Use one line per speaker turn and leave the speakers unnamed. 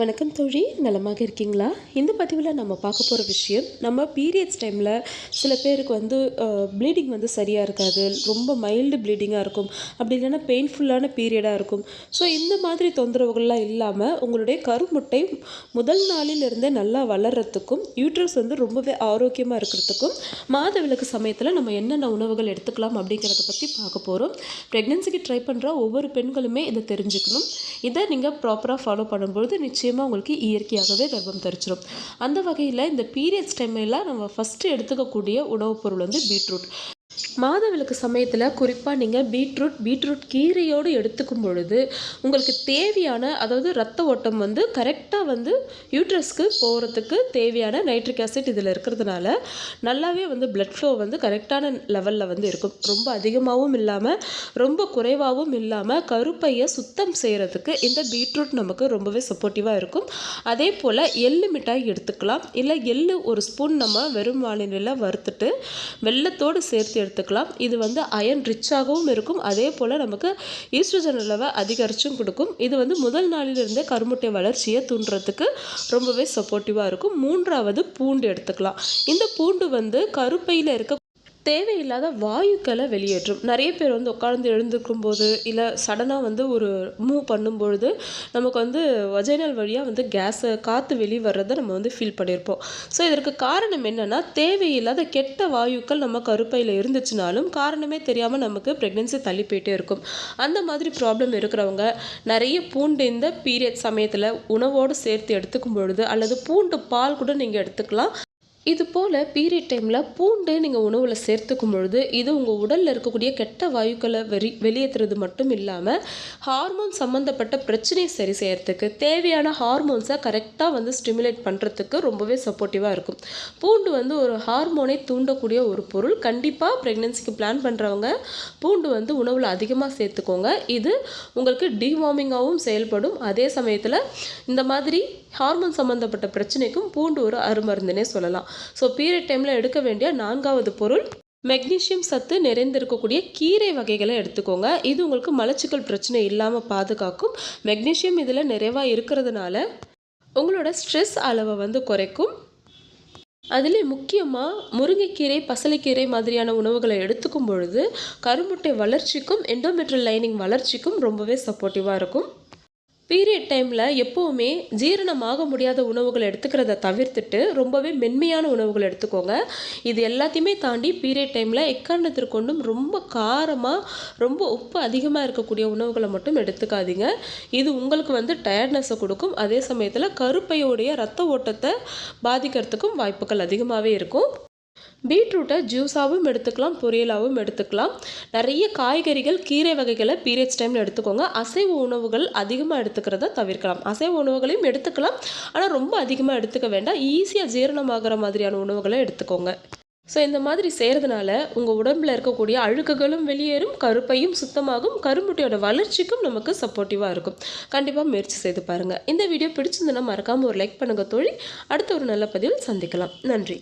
வணக்கம் தோழி நலமாக இருக்கீங்களா? இந்த பதிவில் நம்ம பார்க்க போகிற விஷயம் நம்ம பீரியட்ஸ் டைமில் சில பேருக்கு வந்து ப்ளீடிங் வந்து சரியாக இருக்காது ரொம்ப மைல்டு ப்ளீடிங்காக இருக்கும் அப்படி இல்லைன்னா பெயின்ஃபுல்லான பீரியடாக இருக்கும். ஸோ இந்த மாதிரி தொந்தரவுகள்லாம் இல்லாமல் உங்களுடைய கருமுட்டை முதல் நாளிலிருந்தே நல்லா வளர்கிறதுக்கும் யூட்ரஸ் வந்து ரொம்பவே ஆரோக்கியமாக இருக்கிறதுக்கும் மாதவிலக்கு சமயத்தில் நம்ம என்னென்ன உணவுகள் எடுத்துக்கலாம் அப்படிங்கிறத பற்றி பார்க்க போகிறோம் ப்ரெக்னென்சிக்கு ட்ரை பண்ணுற ஒவ்வொரு பெண்களுமே இதை தெரிஞ்சுக்கணும். இதை நீங்கள் ப்ராப்பராக ஃபாலோ பண்ணும்பொழுது நிச்சயமாக உங்களுக்கு இயற்கையாகவே கர்ப்பம் தரிச்சிடும் அந்த வகையில் இந்த பீரியட்ஸ் டைமில் நம்ம ஃபஸ்ட்டு எடுத்துக்கக்கூடிய உணவுப் பொருள் வந்து பீட்ரூட் மாதவிலக்கு சமயத்தில் குறிப்பாக நீங்கள் பீட்ரூட் பீட்ரூட் கீரையோடு எடுத்துக்கும் பொழுது உங்களுக்கு தேவையான அதாவது ரத்த ஓட்டம் வந்து கரெக்டாக வந்து யூட்ரஸ்க்கு போகிறதுக்கு தேவையான நைட்ரிக் ஆசிட் இதில் இருக்கிறதுனால நல்லாவே வந்து பிளட் ஃப்ளோ வந்து கரெக்டான லெவலில் வந்து இருக்கும். ரொம்ப அதிகமாகவும் இல்லாமல் ரொம்ப குறைவாகவும் இல்லாமல் கருப்பையை சுத்தம் செய்கிறதுக்கு இந்த பீட்ரூட் நமக்கு ரொம்பவே சப்போர்ட்டிவாக இருக்கும். அதே போல் எள்ளு மிட்டாய் எடுத்துக்கலாம். இல்லை எள்ளு ஒரு ஸ்பூன் நம்ம வெறும் வானிலையில் வறுத்துட்டு வெள்ளத்தோடு சேர்த்து எடுத்துக்கலாம். இது வந்து அயன் ரிச்சாகவும் இருக்கும். அதே போல் நமக்கு ஈஸ்ட்ரஜன் அளவை அதிகரிச்சும் கொடுக்கும். இது வந்து முதல் நாளிலிருந்தே கருமுட்டை வளர்ச்சியை தூண்டுறதுக்கு ரொம்பவே சப்போர்ட்டிவாக இருக்கும். மூன்றாவது பூண்டு எடுத்துக்கலாம். இந்த பூண்டு வந்து கருப்பையில் இருக்க தேவையில்லாத வாயுக்களை வெளியேற்றும். நிறைய பேர் வந்து உட்காந்து எழுந்துக்கும் போது இல்லை சடனாக வந்து ஒரு மூவ் பண்ணும்பொழுது நமக்கு வந்து வஜைனல் வழியாக வந்து கேஸை காற்று வெளியே வர்றதை நம்ம வந்து ஃபீல் பண்ணியிருப்போம் ஸோ இதற்கு காரணம் என்னென்னா தேவையில்லாத கெட்ட வாயுக்கள் நம்ம கருப்பையில் இருந்துச்சுனாலும் காரணமே தெரியாமல் நமக்கு ப்ரெக்னென்சி தள்ளி போயிட்டே இருக்கும். அந்த மாதிரி ப்ராப்ளம் இருக்கிறவங்க நிறைய பூண்டு இந்த பீரியட் சமயத்தில் உணவோடு சேர்த்து எடுத்துக்கும் பொழுது அல்லது பூண்டு பால் கூட நீங்கள் எடுத்துக்கலாம். இது போல் பீரியட் டைமில் பூண்டு நீங்கள் உணவில் சேர்த்துக்கும் பொழுது இது உங்கள் உடலில் இருக்கக்கூடிய கெட்ட வாயுக்களை வெறி வெளியேற்றுறது மட்டும் இல்லாமல் ஹார்மோன் சம்மந்தப்பட்ட பிரச்சனையை சரி செய்கிறதுக்கு தேவையான ஹார்மோன்ஸை கரெக்டாக வந்து ஸ்டிமுலேட் பண்ணுறதுக்கு ரொம்பவே சப்போர்ட்டிவாக இருக்கும். பூண்டு வந்து ஒரு ஹார்மோனை தூண்டக்கூடிய ஒரு பொருள். கண்டிப்பாக ப்ரெக்னென்சிக்கு பிளான் பண்ணுறவங்க பூண்டு வந்து உணவில் அதிகமாக சேர்த்துக்கோங்க. இது உங்களுக்கு டிவார்மிங்காகவும் செயல்படும். அதே சமயத்தில் இந்த மாதிரி ஹார்மோன் சம்மந்தப்பட்ட பிரச்சனைக்கும் பூண்டு ஒரு அருமருந்துனே சொல்லலாம். ஸோ பீரியட் டைமில் எடுக்க வேண்டிய நான்காவது பொருள் மெக்னீஷியம் சத்து நிறைந்திருக்கக்கூடிய கீரை வகைகளை எடுத்துக்கோங்க. இது உங்களுக்கு மலச்சிக்கல் பிரச்சனை இல்லாமல் பாதுகாக்கும். மெக்னீஷியம் இதில் நிறைவாக இருக்கிறதுனால உங்களோட ஸ்ட்ரெஸ் அளவை வந்து குறைக்கும். அதில் முக்கியமாக முருங்கைக்கீரை பசலைக்கீரை மாதிரியான உணவுகளை எடுத்துக்கும் பொழுது கருமுட்டை வளர்ச்சிக்கும் எண்டோமெட்ரல் லைனிங் வளர்ச்சிக்கும் ரொம்பவே சப்போர்ட்டிவாக இருக்கும். பீரியட் டைமில் எப்போவுமே ஜீரணமாக முடியாத உணவுகள் எடுத்துக்கிறத தவிர்த்துட்டு ரொம்பவே மென்மையான உணவுகள் எடுத்துக்கோங்க. இது எல்லாத்தையுமே தாண்டி பீரியட் டைமில் எக்காரணத்திற்கொண்டும் ரொம்ப காரமாக ரொம்ப உப்பு அதிகமாக இருக்கக்கூடிய உணவுகளை மட்டும் எடுத்துக்காதீங்க. இது உங்களுக்கு வந்து டயர்ட்னஸை கொடுக்கும். அதே சமயத்தில் கருப்பையோடைய ரத்த ஓட்டத்தை பாதிக்கிறதுக்கும் வாய்ப்புகள் அதிகமாகவே இருக்கும். பீட்ரூட்டை ஜூஸாகவும் எடுத்துக்கலாம் பொரியலாகவும் எடுத்துக்கலாம். நிறைய காய்கறிகள் கீரை வகைகளை பீரியட்ஸ் டைமில் எடுத்துக்கோங்க. அசைவ உணவுகள் அதிகமாக எடுத்துக்கிறத தவிர்க்கலாம். அசைவ உணவுகளையும் எடுத்துக்கலாம். ஆனால் ரொம்ப அதிகமாக எடுத்துக்க வேண்டாம். ஈஸியாக ஜீரணமாகிற மாதிரியான உணவுகளை எடுத்துக்கோங்க. ஸோ இந்த மாதிரி செய்கிறதுனால உங்கள் உடம்பில் இருக்கக்கூடிய அழுக்குகளும் வெளியேறும் கருப்பையும் சுத்தமாகும் கருமுட்டையோட வளர்ச்சிக்கும் நமக்கு சப்போர்ட்டிவாக இருக்கும். கண்டிப்பாக முயற்சி செய்து பாருங்கள் இந்த வீடியோ பிடிச்சிருந்தனா மறக்காமல் ஒரு லைக் பண்ணுங்கள் தோழி. அடுத்த ஒரு நல்ல பதிவில் சந்திக்கலாம். நன்றி.